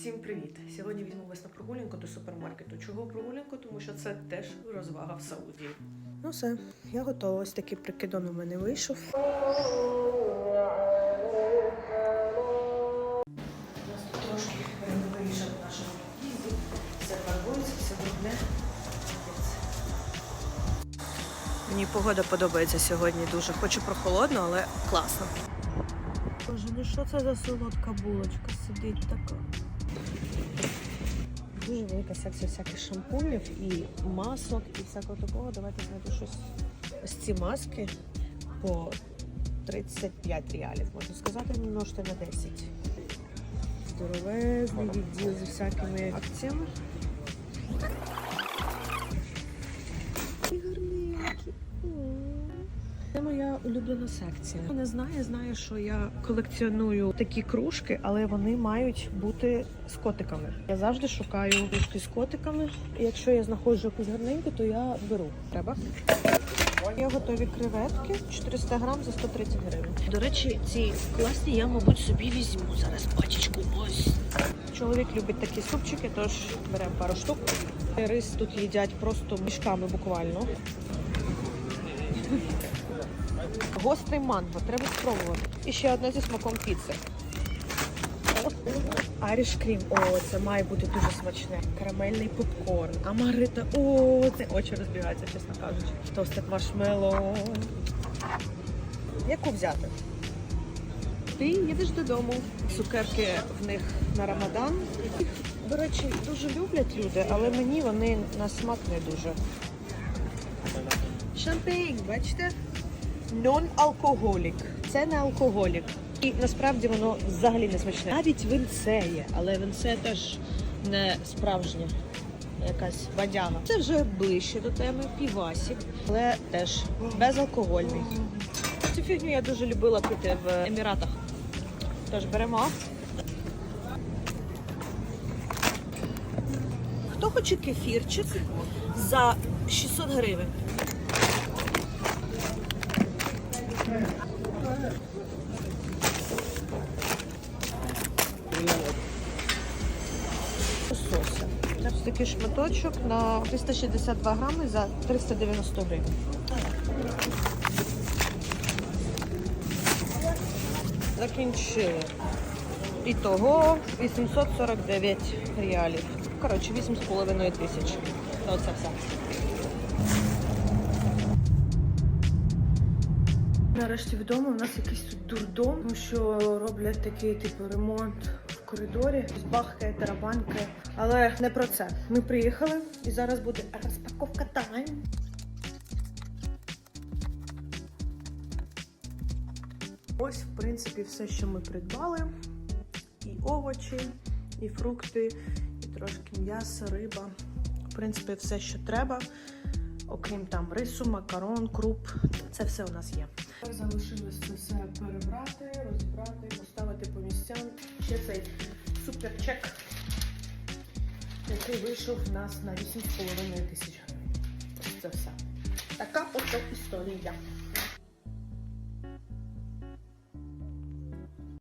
Всім привіт! Сьогодні візьму вас на прогулянку до супермаркету. Чого прогулянку? Тому що це теж розвага в Саудії. Ну все, я готова. Ось такий прикидон у мене вийшов. У нас тут трошки виїжджав в нашому їзді. Все фарбується, все. Мені погода подобається сьогодні дуже. Хочу прохолодно, але класно. Боже, ну що це за солодка булочка сидить така? Дуже велика секція всяких шампунів і масок, і всякого такого. Давайте знайду щось. Ось ці маски по 35 реалів, можна сказати, множте на 10. Здоровезний відділ з всякими акціями. Улюблена секція. Хто не знає, знає, що я колекціоную такі кружки, але вони мають бути з котиками. Я завжди шукаю кружки з котиками. І якщо я знаходжу якусь гарненьку, то я беру. Треба. Є готові креветки 400 грам за 130 гривень. До речі, ці класні я, мабуть, собі візьму зараз пачечку. Ось. Чоловік любить такі супчики, тож беремо пару штук. Рис тут їдять просто мішками буквально. Гострий манго, треба спробувати. І ще одне зі смаком піци. Аріш крім. О, це має бути дуже смачне. Карамельний попкорн, амарита. О, це очі розбігаються, чесно кажучи. Тостик маршмеллоу. Яку взяти? Ти їдеш додому. Цукерки в них на Рамадан. Їх, до речі, дуже люблять люди, але мені вони на смак не дуже. Шампейн, бачите? Нон-алкоголік. Це не алкоголік. І насправді воно взагалі не смачне. Навіть винце є, але винце теж не справжнє. Якась бадяга. Це вже ближче до теми, півасік, але теж безалкогольний. Цю фігню я дуже любила пити в Еміратах. Тож беремо. Хто хоче кефірчик за 600 гривень? Ось такий шматочок на 362 грами за 390 гривень. Закінчили. Ітого 849 реалів. Коротше, 8,5 тисяч. Оце все. Нарешті вдома у нас якийсь тут дурдом, тому що роблять такий типу ремонт в коридорі, бахкає, тарабаньки. Але не про це. Ми приїхали і зараз буде розпаковка тайм. Ось, в принципі, все, що ми придбали. І овочі, і фрукти, і трошки м'яса, риба. В принципі, все, що треба. Окрім там рису, макарон, круп. Це все у нас є. Залишилось це все перебрати, розібрати, поставити по місцям. Ще цей суперчек, який вийшов у нас на 8,5 тисяч гривень. Це все. Така от історія.